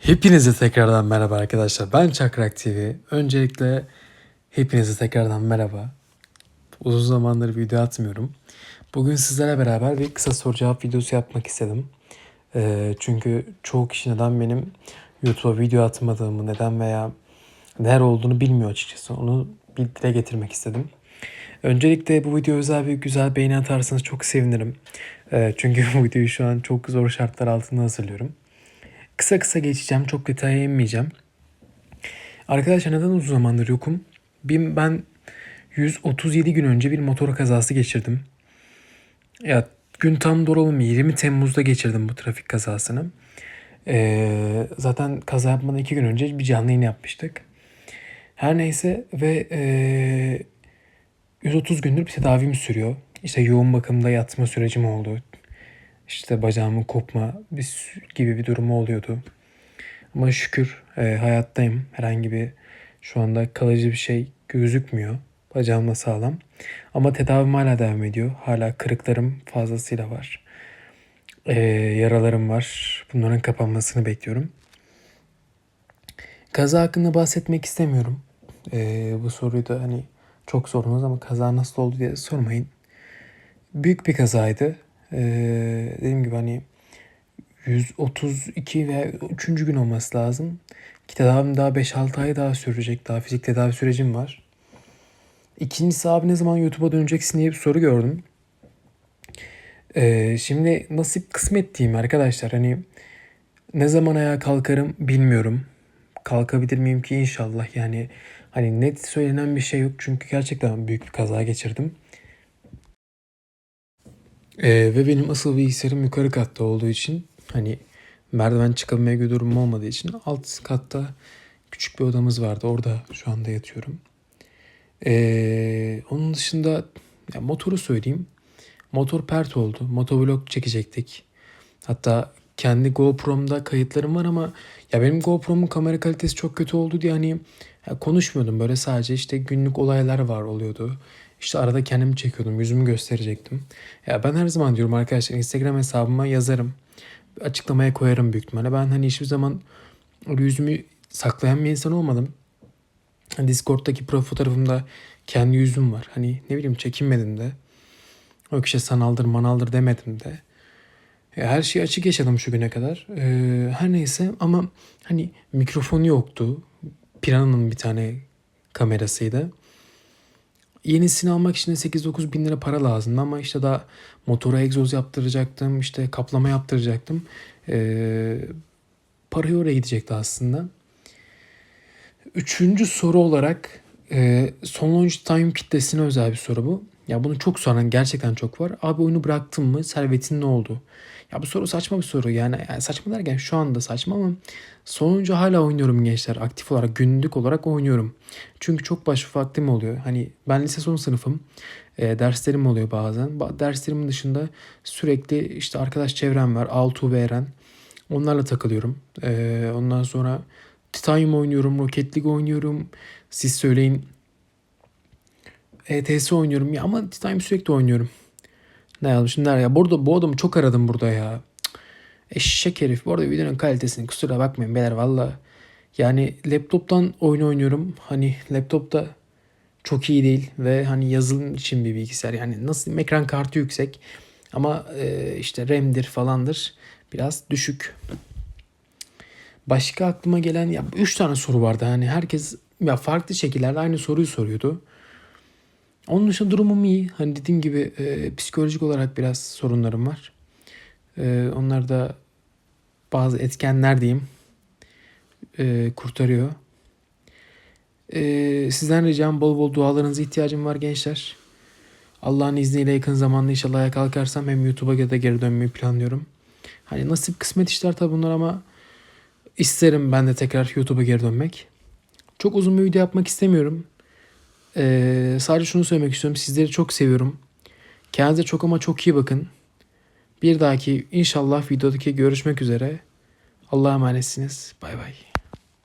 Hepinize tekrardan merhaba arkadaşlar. Ben Çakrak TV. Öncelikle hepinize tekrardan merhaba. Uzun zamandır video atmıyorum. Bugün sizlerle beraber bir kısa soru cevap videosu yapmak istedim. Ee, çünkü çoğu kişi neden benim YouTube'a video atmadığımı, neden veya neler olduğunu bilmiyor açıkçası. Onu bir dile getirmek istedim. Öncelikle bu video özel bir güzel beğeni atarsanız çok sevinirim. Ee, çünkü bu videoyu şu an çok zor şartlar altında hazırlıyorum. Kısa kısa geçeceğim. Çok detaya inmeyeceğim. Arkadaşlar neden uzun zamandır yokum? Ben 137 gün önce bir motor kazası geçirdim. Ya gün tam doğru olmuyor. 20 Temmuz'da geçirdim bu trafik kazasını. Ee, zaten kaza yapmadan iki gün önce bir canlı yayın yapmıştık. Her neyse ve ee, 130 gündür bir tedavim sürüyor. İşte yoğun bakımda yatma sürecim oldu. İşte bacağımın kopma gibi bir durumu oluyordu. Ama şükür e, hayattayım. Herhangi bir şu anda kalıcı bir şey gözükmüyor. Bacağım da sağlam. Ama tedavim hala devam ediyor. Hala kırıklarım fazlasıyla var. E, yaralarım var. Bunların kapanmasını bekliyorum. Kaza hakkında bahsetmek istemiyorum. E, bu soruyu da hani çok sordunuz ama kaza nasıl oldu diye sormayın. Büyük bir kazaydı. Ee, dediğim gibi hani 132 veya 3. gün olması lazım. Ki tedavim daha 5-6 ay daha sürecek. Daha fizik tedavi sürecim var. İkincisi abi ne zaman YouTube'a döneceksin diye bir soru gördüm. Ee, şimdi nasip kısmet diyeyim arkadaşlar. Hani ne zaman ayağa kalkarım bilmiyorum. Kalkabilir miyim ki inşallah yani hani net söylenen bir şey yok. Çünkü gerçekten büyük bir kaza geçirdim. Ee, ve benim asıl bilgisayarım yukarı katta olduğu için hani merdiven çıkabilmeye gibi durumum olmadığı için alt katta küçük bir odamız vardı. Orada şu anda yatıyorum. Ee, onun dışında ya motoru söyleyeyim. Motor pert oldu. Motovlog çekecektik. Hatta kendi GoPro'mda kayıtlarım var ama ya benim GoPro'mun kamera kalitesi çok kötü oldu diye hani ya konuşmuyordum böyle sadece işte günlük olaylar var oluyordu. İşte arada kendimi çekiyordum, yüzümü gösterecektim. Ya ben her zaman diyorum arkadaşlar Instagram hesabıma yazarım. Açıklamaya koyarım büyük ihtimalle. Ben hani hiçbir zaman yüzümü saklayan bir insan olmadım. Discord'daki profil fotoğrafımda kendi yüzüm var. Hani ne bileyim çekinmedim de. O kişi sanaldır manaldır demedim de. Her şeyi açık yaşadım şu güne kadar. Ee, her neyse ama hani mikrofonu yoktu. Piranha'nın bir tane kamerasıydı. Yenisini almak için de 8-9 bin lira para lazımdı ama işte daha motora egzoz yaptıracaktım, işte kaplama yaptıracaktım. Ee, parayı oraya gidecekti aslında. Üçüncü soru olarak e, son launch time kitlesine özel bir soru bu. Ya bunu çok soran gerçekten çok var. Abi oyunu bıraktın mı? Servetin ne oldu? Ya bu soru saçma bir soru. Yani, yani saçma derken şu anda saçma ama sonuncu hala oynuyorum gençler. Aktif olarak günlük olarak oynuyorum. Çünkü çok baş vaktim oluyor. Hani ben lise son sınıfım. E, derslerim oluyor bazen. Ba- Derslerimin dışında sürekli işte arkadaş çevrem var. Altuğ ve Eren. Onlarla takılıyorum. E, ondan sonra Titanium oynuyorum. Rocket League oynuyorum. Siz söyleyin. ETS oynuyorum. Ya ama Titanium sürekli oynuyorum. Ne yazmışım der ya. Burada bu adamı çok aradım burada ya. Eşek herif. Bu arada videonun kalitesini kusura bakmayın beyler valla. Yani laptoptan oyun oynuyorum. Hani laptopta çok iyi değil ve hani yazılım için bir bilgisayar. Yani nasıl ekran kartı yüksek ama e, işte RAM'dir falandır biraz düşük. Başka aklıma gelen ya 3 tane soru vardı. Hani herkes ya farklı şekillerde aynı soruyu soruyordu. Onun dışında durumum iyi. Hani dediğim gibi e, psikolojik olarak biraz sorunlarım var. E, onlar da bazı etkenler diyeyim e, kurtarıyor. E, sizden ricam bol bol dualarınıza ihtiyacım var gençler. Allah'ın izniyle yakın zamanda inşallah ayağa kalkarsam hem YouTube'a da geri dönmeyi planlıyorum. Hani nasip kısmet işler tabi bunlar ama isterim ben de tekrar YouTube'a geri dönmek. Çok uzun bir video yapmak istemiyorum. Ee, sadece şunu söylemek istiyorum. Sizleri çok seviyorum. Kendinize çok ama çok iyi bakın. Bir dahaki inşallah videodaki görüşmek üzere. Allah'a emanetsiniz. Bay bay.